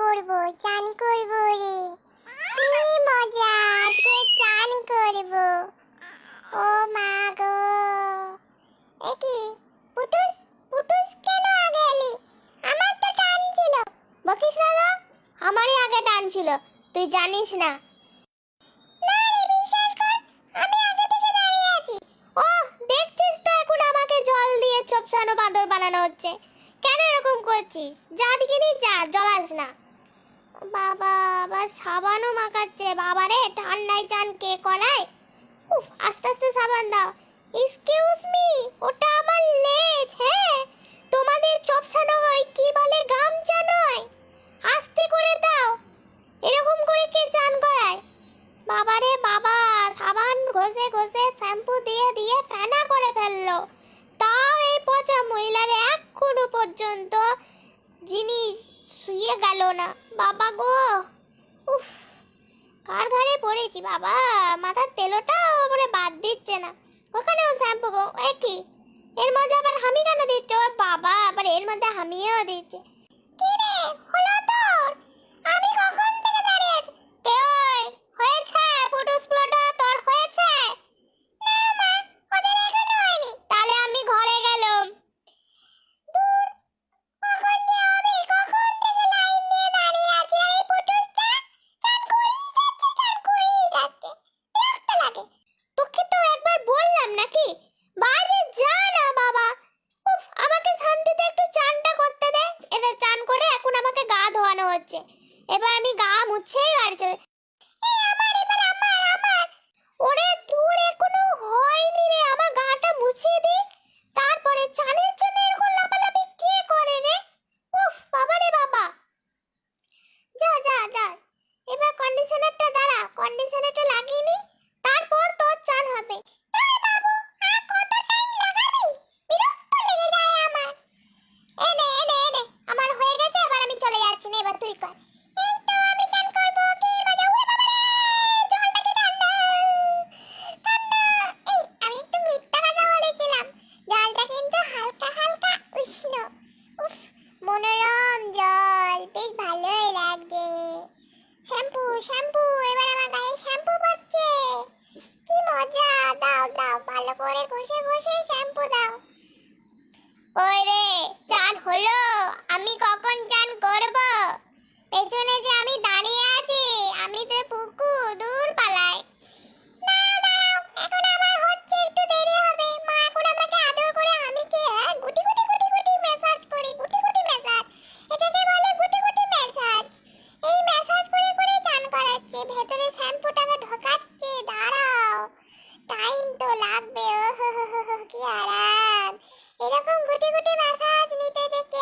করব, চান করব রে। কি মজা, আজকে চান করব। ও মা গো। এ কি, পুটুস পুটুস কেন আগে এলি? আমার তো টান ছিল। বকিস না গো আমারই আগে টান ছিল, তুই জানিস না। বাঁদর বানানো হচ্ছে। কেন এরকম করছিস? যা দিকে নি যা, জলাস না। বাবা, আবার সাবানও মাখাচ্ছে। বাবা রে ঠান্ডায় চান কে করায়? উফ, আস্তে আস্তে সাবান দাও। এক্সকিউজ মি ওটা আমার লেজ হ্যাঁ? তোমাদের চোপসানো হয় কি বলে গামছা নয়? আস্তে করে দাও। এরকম করে কে চান করায়? বাবারে, বাবা, সাবান ঘষে ঘষে শ্যাম্পু দিয়ে দিয়ে ফেনা করে ফেলল। তাও এই পচা মহিলার এখনও পর্যন্ত যিনি শুয়ে গেল না। বাবা গো। উফ, কার ঘাড়ে পড়েছি বাবা? মাথার তেলটা মানে বাদ দিচ্ছে না। ওখানেও শ্যাম্পু গো, এ কি? এর মধ্যে আবার হামি কেন দিচ্ছে? ওর বাবা আবার এর মধ্যে হামিও দিচ্ছে। কি রে, হলো তোর হচ্ছে। এবার আমি গা মুছেই বাড়ি চলে আমার, এবার আমার আমার। ওরে তোর এখনও হয়নি রে। আমার গাটা মুছিয়ে দে। তারপরে চানের জন্য এরকম লাফালাফি কে করে রে? উফ, বাবা রে বাবা। যা যা যা। এবার কন্ডিশনারটা দাঁড়া। কন্ডিশনারটা লাগিয়ে শ্যাম্পু শ্যাম্পু এবার আমার গায়ে শ্যাম্পু পড়ছে কি মজা দাও দাও ভালো করে ঘষে ঘষে শ্যাম্পু দাও ওই রে চান হলো আমি কখন চান করব পেছনে যে আমি দাঁড়িয়ে আছি আমি তো পুকু দূর পালাই দাঁড়াও দাঁড়াও এখন আমার হচ্ছে একটু দেরি হবে মা এখন আমাকে আদর করে আমি কি হ্যাঁ গুটি গুটি গুটি গুটি মেসাজ করি গুটি গুটি মেসাজ এটাকে বলে গুটি গুটি মেসাজ এই মেসাজ করে করে চান করাচ্ছে ভেতরে শ্যাম্পুটাকে ঢোকাচ্ছে দাঁড়াও টাইম তো লাগবে ও হো হো হো হো, কি আরাম এরকম গুটি গুটি মাসাজ নিতে যে কি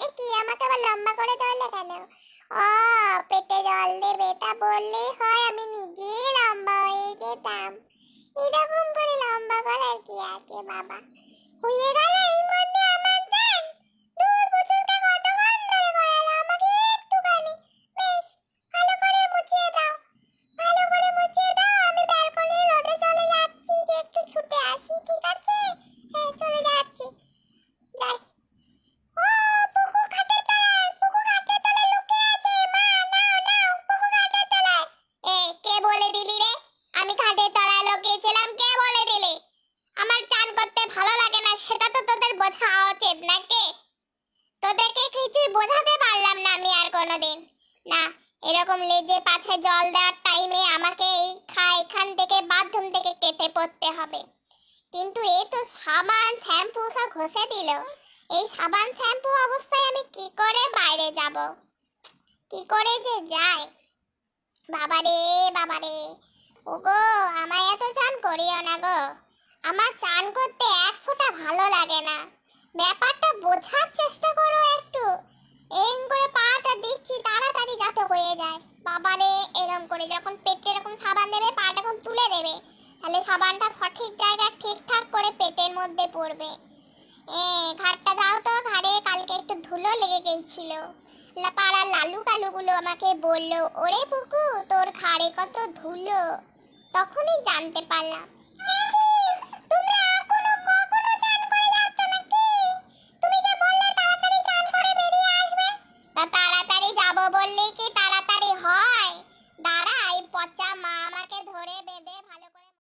এ কি, আমাকে আবার লম্বা করে ধরলে কেন? ও, পেটে জল দেবে, তা বললেই হয় আমি নিজেই লম্বা হয়ে যেতাম। এরকম করে লম্বা করার কি আছে বাবা? হয়ে গেল এই মধ্যে খাটের তলায় লুকিয়েছিলাম, কে বলে দিলি? আমার চান করতে ভালো লাগে না, সেটা তো তোদের বোঝা উচিত নাকি? তোদেরকে কিছুই বোঝাতে পারলাম না আমি আর কোনোদিন। না, এরকম লেজে পাছে জল দেওয়ার টাইমে আমাকে এই খা, এখান থেকে বাথরুম থেকে কেটে পড়তে হবে। কিন্তু এ তো সাবান, শ্যাম্পু সব ঘষে দিল। এই সাবান, শ্যাম্পু অবস্থায় আমি কি করে বাইরে যাব? কি করে যে যাই বাবারে বাবারে। ওগো, আমায় এত চান করিও না গো। আমার চান করতে এক ফোঁটা ভালো লাগে না। ব্যাপারটা বোঝার চেষ্টা করো একটু। এম করে পাটা দিচ্ছি, তাড়াতাড়ি যাতে হয়ে যায়। বাবারে এরকম করে যখন পেটে এরকম সাবান দেবে, পাটা যখন তুলে দেবে। তাহলে সাবানটা সঠিক জায়গায় ঠিকঠাক করে পেটের মধ্যে পড়বে। এ ঘাটটা দাও তো, ঘাড়ে কালকে একটু ধুলো লেগে গেছিল। পাড়ার লালু কালুগুলো আমাকে বলল, ওরে পুকু, তোর ঘাড়ে কত ধুলো? তখনই জানতে পারলাম।